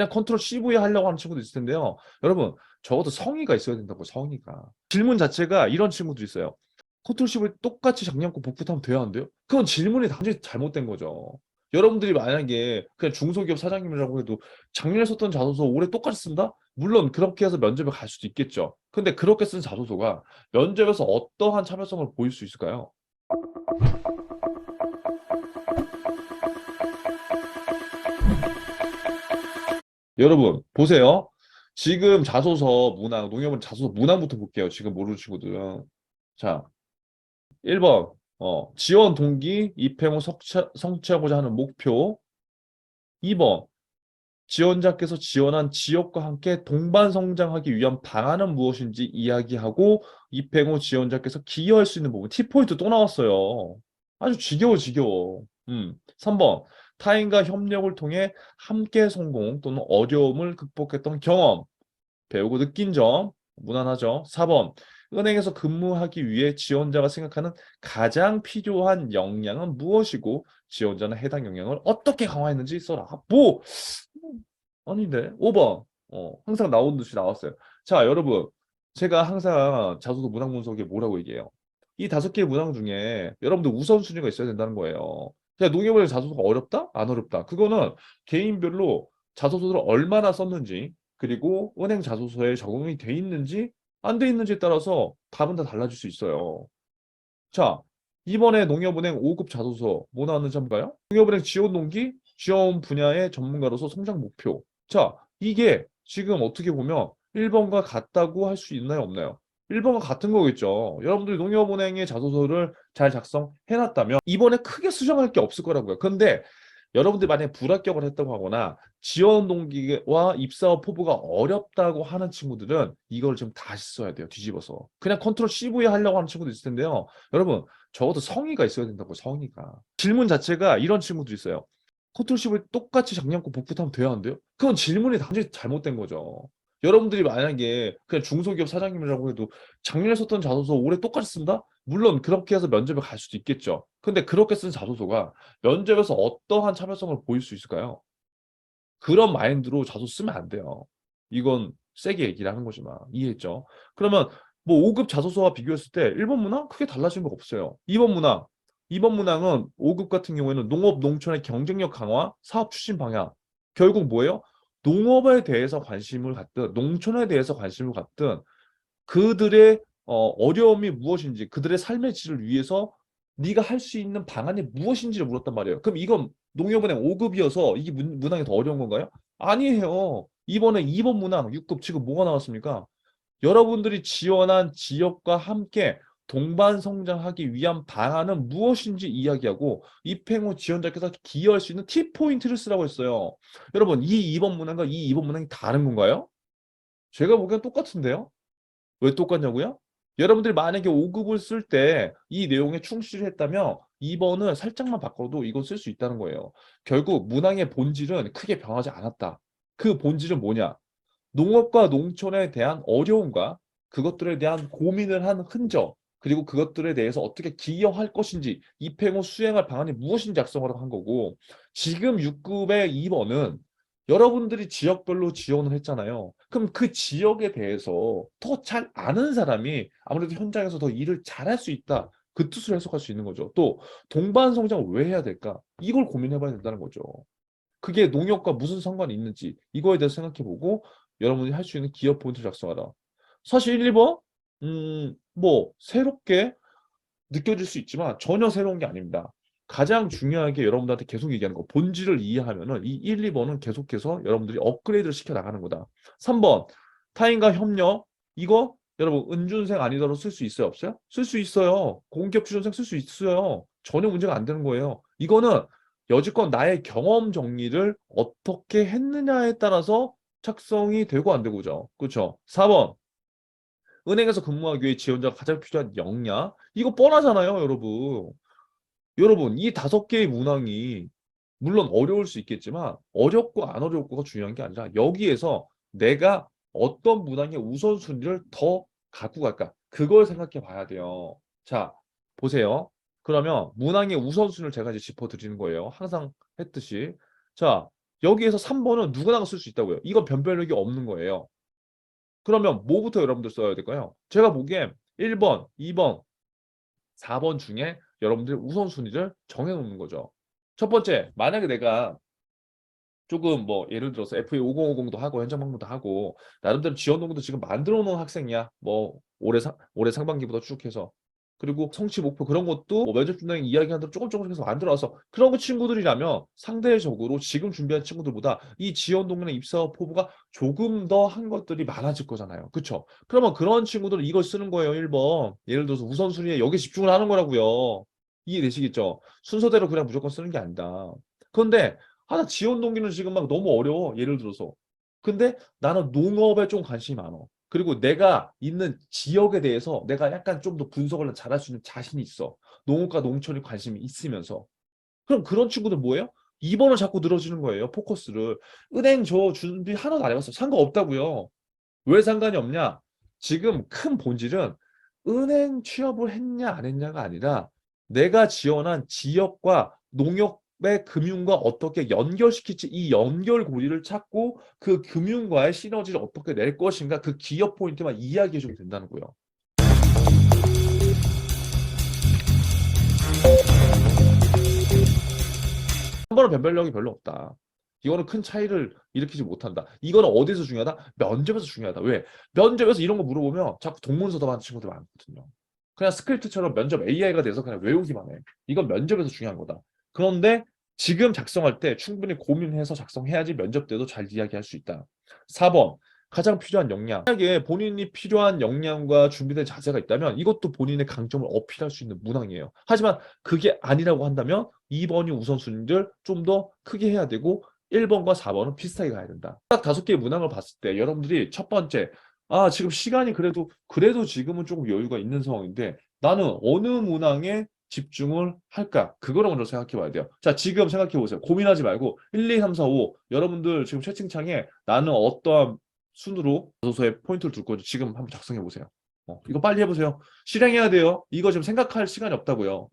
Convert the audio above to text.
그냥 컨트롤 CV 하려고 하는 친구도 있을 텐데요. 여러분, 적어도 성의가 있어야 된다고, 성의가. 질문 자체가 이런 친구도 있어요. 컨트롤 CV 똑같이 작년고 복붙하면 돼야 안 돼요? 그건 질문이 단지 잘못된 거죠. 여러분들이 만약에 그냥 중소기업 사장님이라고 해도 작년에 썼던 자소서 올해 똑같이 쓴다? 물론 그렇게 해서 면접에 갈 수도 있겠죠. 근데 그렇게 쓴 자소서가 면접에서 어떠한 참여성을 보일 수 있을까요? 여러분 보세요. 지금 자소서 문항, 농협은 자소서 문항부터 볼게요. 지금 모르는 친구들은. 자, 1번 어, 지원 동기 입행 후 성취, 성취하고자 하는 목표 2번 지원자께서 지원한 지역과 함께 동반 성장하기 위한 방안은 무엇인지 이야기하고 입행 후 지원자께서 기여할 수 있는 부분 T포인트 또 나왔어요. 아주 지겨워 지겨워. 음. 3번 타인과 협력을 통해 함께 성공 또는 어려움을 극복했던 경험 배우고 느낀 점 무난하죠. 4번 은행에서 근무하기 위해 지원자가 생각하는 가장 필요한 역량은 무엇이고 지원자는 해당 역량을 어떻게 강화했는지 써라. 뭐 아닌데 5번 어, 항상 나오는 듯이 나왔어요. 자 여러분 제가 항상 자소서 문항 분석에 뭐라고 얘기해요. 이 다섯 개의 문항 중에 여러분들 우선순위가 있어야 된다는 거예요. 자, 농협의 자소서가 어렵다? 안 어렵다. 그거는 개인별로 자소서를 얼마나 썼는지 그리고 은행 자소서에 적용이 돼 있는지 안 돼 있는지에 따라서 답은 다 달라질 수 있어요. 자, 이번에 농협은행 5급 자소서 뭐 나왔는지 한번 볼까요? 농협은행 지원 동기, 지원 분야의 전문가로서 성장 목표. 자, 이게 지금 어떻게 보면 1번과 같다고 할 수 있나요, 없나요? 1번과 같은 거겠죠. 여러분들이 농협은행의 자소서를 잘 작성해놨다면 이번에 크게 수정할 게 없을 거라고요. 근데 여러분들이 만약에 불합격을 했다고 하거나 지원 동기와 입사 포부가 어렵다고 하는 친구들은 이걸 좀 다시 써야 돼요. 뒤집어서. 그냥 컨트롤 CV 하려고 하는 친구도 있을 텐데요. 여러분 적어도 성의가 있어야 된다고 성의가. 질문 자체가 이런 친구도 있어요. 컨트롤 CV 똑같이 작년고 복붙하면 돼야 안 돼요? 그건 질문이 단지 잘못된 거죠. 여러분들이 만약에 그냥 중소기업 사장님이라고 해도 작년에 썼던 자소서 올해 똑같이 쓴다? 물론 그렇게 해서 면접에 갈 수도 있겠죠. 근데 그렇게 쓴 자소서가 면접에서 어떠한 참여성을 보일 수 있을까요? 그런 마인드로 자소서 쓰면 안 돼요. 이건 세게 얘기를 하는 거지만 이해했죠? 그러면 뭐 5급 자소서와 비교했을 때 1번 문항 크게 달라진 거 없어요. 2번 문항 2번 문항은 5급 같은 경우에는 농업 농촌의 경쟁력 강화 사업 추진 방향 결국 뭐예요? 농업에 대해서 관심을 갖든 농촌에 대해서 관심을 갖든 그들의 어, 어려움이 무엇인지 그들의 삶의 질을 위해서 네가 할 수 있는 방안이 무엇인지를 물었단 말이에요. 그럼 이건 농협은행 5급이어서 이게 문, 문항이 더 어려운 건가요? 아니에요. 이번에 2번 문항 6급 지금 뭐가 나왔습니까? 여러분들이 지원한 지역과 함께 동반 성장하기 위한 방안은 무엇인지 이야기하고 입행 후 지원자께서 기여할 수 있는 T포인트를 쓰라고 했어요. 여러분 이 2번 문항과 이 2번 문항이 다른 건가요? 제가 보기엔 똑같은데요? 왜 똑같냐고요? 여러분들이 만약에 5급을 쓸 때 이 내용에 충실을 했다면 2번을 살짝만 바꿔도 이건 쓸 수 있다는 거예요. 결국 문항의 본질은 크게 변하지 않았다. 그 본질은 뭐냐? 농업과 농촌에 대한 어려움과 그것들에 대한 고민을 한 흔적 그리고 그것들에 대해서 어떻게 기여할 것인지 입행 후 수행할 방안이 무엇인지 작성하라고 한 거고 지금 6급의 2번은 여러분들이 지역별로 지원을 했잖아요. 그럼 그 지역에 대해서 더 잘 아는 사람이 아무래도 현장에서 더 일을 잘할 수 있다. 그 뜻으로 해석할 수 있는 거죠. 또 동반 성장을 왜 해야 될까? 이걸 고민해 봐야 된다는 거죠. 그게 농협과 무슨 상관이 있는지 이거에 대해서 생각해 보고 여러분이 할 수 있는 기업 포인트를 작성하라. 사실 1, 2번 음, 뭐 새롭게 느껴질 수 있지만 전혀 새로운 게 아닙니다. 가장 중요하게 여러분들한테 계속 얘기하는 거 본질을 이해하면은 이 1, 2번은 계속해서 여러분들이 업그레이드를 시켜 나가는 거다. 3번 타인과 협력 이거 여러분 은준생 아니더라도 쓸 수 있어요 없어요? 쓸 수 있어요. 공기업 취준생 쓸 수 있어요. 전혀 문제가 안 되는 거예요. 이거는 여지껏 나의 경험 정리를 어떻게 했느냐에 따라서 착성이 되고 안 되고죠. 그렇죠? 4번 은행에서 근무하기 위해 지원자가 가장 필요한 역량? 이거 뻔하잖아요 여러분. 여러분 이 다섯 개의 문항이 물론 어려울 수 있겠지만 어렵고 안 어렵고가 중요한 게 아니라 여기에서 내가 어떤 문항의 우선순위를 더 갖고 갈까? 그걸 생각해 봐야 돼요. 자 보세요. 그러면 문항의 우선순위를 제가 이제 짚어 드리는 거예요. 항상 했듯이. 자 여기에서 3번은 누구나 쓸수 있다고요. 이건 변별력이 없는 거예요. 그러면 뭐부터 여러분들 써야 될까요? 제가 보기엔 1번, 2번, 4번 중에 여러분들 우선순위를 정해놓는 거죠. 첫 번째, 만약에 내가 조금 뭐 예를 들어서 FA 5050도 하고 현장방문도 하고 나름대로 지원 동기도 지금 만들어 놓은 학생이야. 뭐 올해 상 올해 상반기부터 쭉 해서 그리고 성취 목표 그런 것도 뭐 면접 준다는 이야기하는 조금 조금씩 해서 만들어서 그런 거 친구들이라면 상대적으로 지금 준비한 친구들보다 이 지원 동기나 입사 포부가 조금 더 한 것들이 많아질 거잖아요. 그쵸? 그러면 그런 친구들은 이걸 쓰는 거예요. 1번. 예를 들어서 우선순위에 여기 집중을 하는 거라고요. 이해되시겠죠? 순서대로 그냥 무조건 쓰는 게 아니다. 그런데 하나 지원 동기는 지금 막 너무 어려워. 예를 들어서. 근데 나는 농업에 좀 관심이 많어. 그리고 내가 있는 지역에 대해서 내가 약간 좀 더 분석을 잘할 수 있는 자신이 있어. 농업과 농촌에 관심이 있으면서. 그럼 그런 친구들 뭐예요? 2번을 자꾸 늘어지는 거예요. 포커스를. 은행 저 준비 하나도 안 해봤어. 상관없다고요. 왜 상관이 없냐? 지금 큰 본질은 은행 취업을 했냐 안 했냐가 아니라 내가 지원한 지역과 농협 의 금융과 어떻게 연결시킬지 이 연결고리를 찾고 그 금융과의 시너지를 어떻게 낼 것인가 그 기업 포인트만 이야기해 주면 된다는 거예요. 한 번은 변별력이 별로 없다. 이거는 큰 차이를 일으키지 못한다. 이거는 어디서 중요하다? 면접에서 중요하다. 왜? 면접에서 이런 거 물어보면 자꾸 동문서답 하는 친구들 많거든요. 그냥 스크립트처럼 면접 AI가 돼서 그냥 외우기만 해. 이건 면접에서 중요한 거다. 그런데 지금 작성할 때 충분히 고민해서 작성해야지 면접 때도 잘 이야기할 수 있다. 4번. 가장 필요한 역량. 만약에 본인이 필요한 역량과 준비된 자세가 있다면 이것도 본인의 강점을 어필할 수 있는 문항이에요. 하지만 그게 아니라고 한다면 2번이 우선순위를 좀 더 크게 해야 되고 1번과 4번은 비슷하게 가야 된다. 딱 다섯 개의 문항을 봤을 때 여러분들이 첫 번째 아 지금 시간이 그래도 그래도 지금은 조금 여유가 있는 상황인데 나는 어느 문항에 집중을 할까? 그거를 먼저 생각해 봐야 돼요. 자, 지금 생각해 보세요. 고민하지 말고 1, 2, 3, 4, 5 여러분들 지금 채팅창에 나는 어떠한 순으로 자소서에 포인트를 둘 건지 지금 한번 작성해 보세요. 어, 이거 빨리 해보세요. 실행해야 돼요. 이거 지금 생각할 시간이 없다고요.